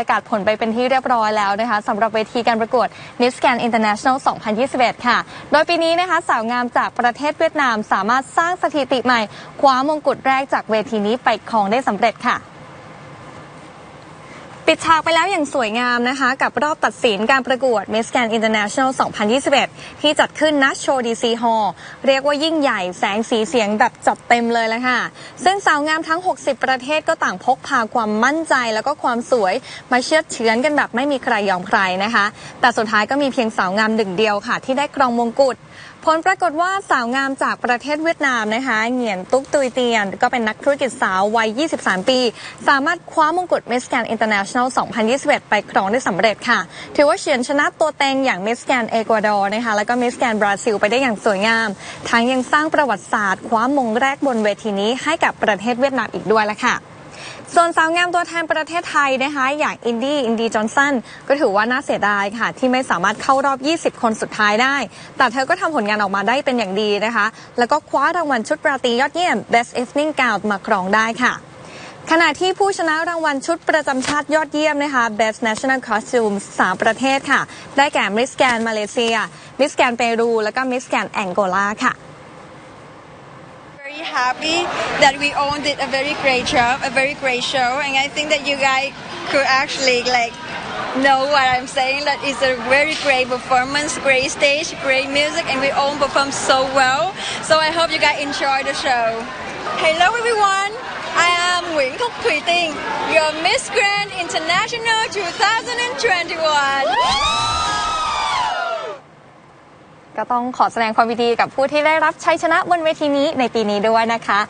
ประกาศผลไปเป็นที่เรียบร้อยแล้วนะคะสำหรับเวทีการประกวด Miss Grand International 2021 ค่ะ โดยปีนี้นะคะสาวงามจากประเทศเวียดนามสามารถสร้างสถิติใหม่ คว้ามงกุฎแรกจากเวทีนี้ไปครองได้สำเร็จค่ะ ปิดฉากไปแล้วอย่างสวยงามนะคะ กับรอบตัดสินการประกวด Miss Grand International 2021 ที่จัดขึ้นณโชว์ดีซีฮอลเรียกว่ายิ่งใหญ่แสงสีเสียงแบบจัดเต็มเลยละค่ะ ซึ่งสาวงามทั้ง 60 ประเทศก็ต่างพกพาความมั่นใจแล้วก็ความสวยมาเชือดเฉือนกันแบบไม่มีใครยอมใครนะคะ แต่สุดท้ายก็มีเพียงสาวงามหนึ่งเดียวค่ะ ที่ได้ครองมงกุฎผลปรากฏว่าสาวงามจากประเทศเวียดนามนะคะเหงียนตุ๊กตุยเตียน ก็เป็นนักธุรกิจสาววัย 23 ปี สามารถคว้ามงกุฎ Miss Grand International 2021 ไปครองได้สำเร็จค่ะ ถือว่าเฉือนชนะตัวเต็งอย่าง Miss Grand เอกวาดอร์นะคะแล้วก็ Miss Grand บราซิลไปได้อย่างสวยงาม ทั้งยังสร้างประวัติศาสตร์คว้ามงแรกบนเวทีนี้ให้กับประเทศเวียดนามอีกด้วยละค่ะส่วนสาวงามตัวแทนประเทศไทยนะคะ อย่างอินดี้อินดี้จอห์นสันก็ถือว่าน่าเสียดายค่ะ ที่ไม่สามารถเข้ารอบ 20 คนสุดท้ายได้ แต่เธอก็ทำผลงานออกมาได้เป็นอย่างดีนะคะ แล้วก็คว้ารางวัลชุดราตรียอดเยี่ยม Best Evening Gown มาครองได้ค่ะ ขณะที่ผู้ชนะรางวัลชุดประจำชาติยอดเยี่ยมนะคะ Best National Costume สามประเทศค่ะ ได้แก่ Miss Grand มาเลเซีย Miss Grand เปรู แล้วก็ Miss Grand แองโกลาค่ะ very happy that we all did a very great job, a very great show, and I think that you guys could actually like know what I'm saying. That it's a very great performance, great stage, great music, and we all performed so well. So I hope you guys enjoy the show. Hello everyone. Nguyễn Thúc Thùy Tiên, your Miss Grand International 2021. ก็ต้องขอแสดงความยินดีกับผู้ที่ได้รับชัยชนะบนเวทีนี้ในปีนี้ด้วยนะคะ